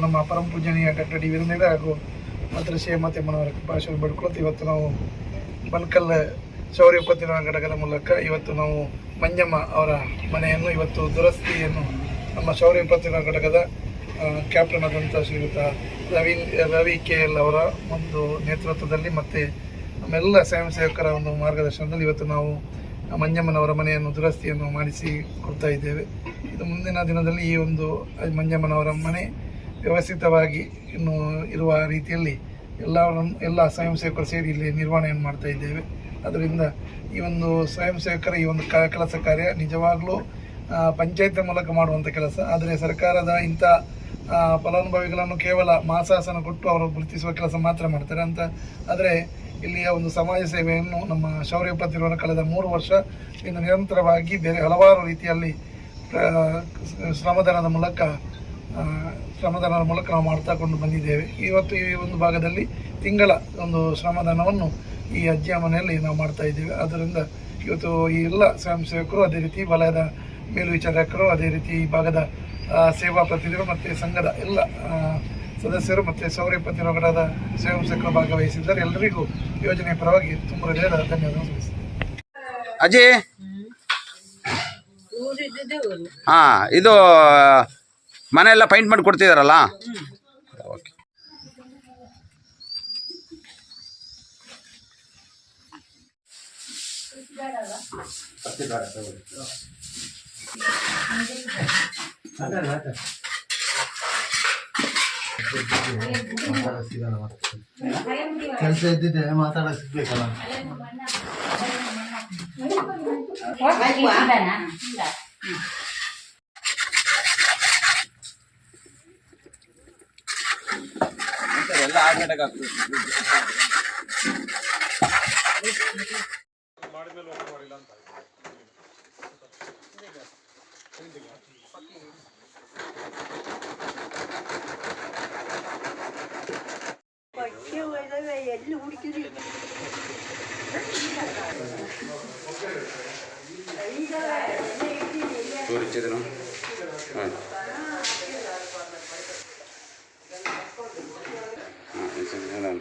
ನಮ್ಮ ಪರಮ ಪೂಜನೀಯ doctor D Veerendra ಹಾಗೂ ಮದ್ರಸೆ ಮನವರ ಭಾಷೆ ಬಿಡ್ಕೊಳ್ತಾ ಇವತ್ತು ನಾವು ಬಲ್ಕಲ್ ಶೌರ್ಯ ಉಪತಿನ ಘಟಕದ ಮೂಲಕ ಇವತ್ತು ನಾವು ಮಂಜಮ್ಮ ಅವರ ಮನೆಯನ್ನು, ಇವತ್ತು ದುರಸ್ತಿಯನ್ನು ನಮ್ಮ ಶೌರ್ಯ ಉಪತಿನ ಘಟಕದ ಕ್ಯಾಪ್ಟನ್ ಆದಂಥ ಶ್ರೀಯುತ ರವಿ ರವಿ ಕೆ ಎಲ್ ಅವರ ಒಂದು ನೇತೃತ್ವದಲ್ಲಿ ಮತ್ತು ನಮ್ಮೆಲ್ಲ ಸ್ವಯಂ ಸೇವಕರ ಒಂದು ಮಾರ್ಗದರ್ಶನದಲ್ಲಿ ಇವತ್ತು ನಾವು ಮಂಜಮ್ಮನವರ ಮನೆಯನ್ನು ದುರಸ್ತಿಯನ್ನು ಮಾಡಿಸಿ ಕೊಡ್ತಾ ಇದ್ದೇವೆ. ಇದು ಮುಂದಿನ ದಿನದಲ್ಲಿ ಈ ಒಂದು ಮಂಜಮ್ಮನವರ ಮನೆ ವ್ಯವಸ್ಥಿತವಾಗಿ ಇನ್ನು ಇರುವ ರೀತಿಯಲ್ಲಿ ಎಲ್ಲ ಎಲ್ಲ ಸ್ವಯಂ ಸೇವಕರು ಸೇರಿ ಇಲ್ಲಿ ನಿರ್ವಹಣೆಯನ್ನು ಮಾಡ್ತಾ ಇದ್ದೇವೆ. ಅದರಿಂದ ಈ ಒಂದು ಸ್ವಯಂ ಸೇವಕರ ಈ ಒಂದು ಕೆಲಸ ಕಾರ್ಯ ನಿಜವಾಗಲೂ ಪಂಚಾಯತ್ ಮೂಲಕ ಮಾಡುವಂಥ ಕೆಲಸ. ಆದರೆ ಸರ್ಕಾರದ ಇಂಥ ಫಲಾನುಭವಿಗಳನ್ನು ಕೇವಲ ಮಾಸಾಸನ ಕೊಟ್ಟು ಅವರು ಗುರುತಿಸುವ ಕೆಲಸ ಮಾತ್ರ ಮಾಡ್ತಾರೆ ಅಂತ. ಆದರೆ ಇಲ್ಲಿಯ ಒಂದು ಸಮಾಜ ಸೇವೆಯನ್ನು ನಮ್ಮ ಶೌರ್ಯ ಉಪತಿರುವರ ಕಳೆದ ಮೂರು ವರ್ಷ ಇನ್ನು ನಿರಂತರವಾಗಿ ಬೇರೆ ಹಲವಾರು ರೀತಿಯಲ್ಲಿ ಶ್ರಮದಾನದ ಮೂಲಕ ಶ್ರಮದಾನದ ಮೂಲಕ ನಾವು ಮಾಡ್ತಾ ಕೊಂಡು ಬಂದಿದ್ದೇವೆ. ಇವತ್ತು ಈ ಒಂದು ಭಾಗದಲ್ಲಿ ತಿಂಗಳ ಒಂದು ಶ್ರಮದಾನವನ್ನು ಈ ಅಜ್ಜಿಯ ಮನೆಯಲ್ಲಿ ನಾವು ಮಾಡ್ತಾ ಇದ್ದೇವೆ. ಆದ್ದರಿಂದ ಇವತ್ತು ಈ ಎಲ್ಲ ಸ್ವಯಂ ಸೇವಕರು, ಅದೇ ರೀತಿ ವಲಯದ ಮೇಲ್ವಿಚಾರಕರು, ಅದೇ ರೀತಿ ಈ ಭಾಗದ ಸೇವಾ ಪ್ರತಿನಿಧಿಗಳು ಮತ್ತು ಸಂಘದ ಎಲ್ಲ ಸದಸ್ಯರು ಮತ್ತು ಸೌರ ಪ್ರತಿರೋಗದ ಸೇವಾ ಸೇವಕರು ಭಾಗವಹಿಸಿದ್ದಾರೆ. ಎಲ್ಲರಿಗೂ ಯೋಜನೆ ಪರವಾಗಿ ತುಂಬ ಹೃದಯದ ಧನ್ಯವಾದ ಅಜಿ? ಅಜ್ಜಿ ಹಾ ಇದು ಮನೆ ಎಲ್ಲ ಪೈಂಟ್ ಮಾಡಿ ಕೊಡ್ತಿದಾರಲ್ಲ? ಓಕೆ. ಕೆಲಸ ಇದ್ದಿದ್ದೆ ಮಾತಾಡಕ್ ಸಿಗ್ಬೇಕಲ್ಲ ಎಲ್ಲ ಆರ್ಗಡೆಗೆ ಎಲ್ಲಿ ಹುಡುಕಿದ್ರಿ ತೋರಿಸಿದ್ರು ಹಾಂ ಹಾಂ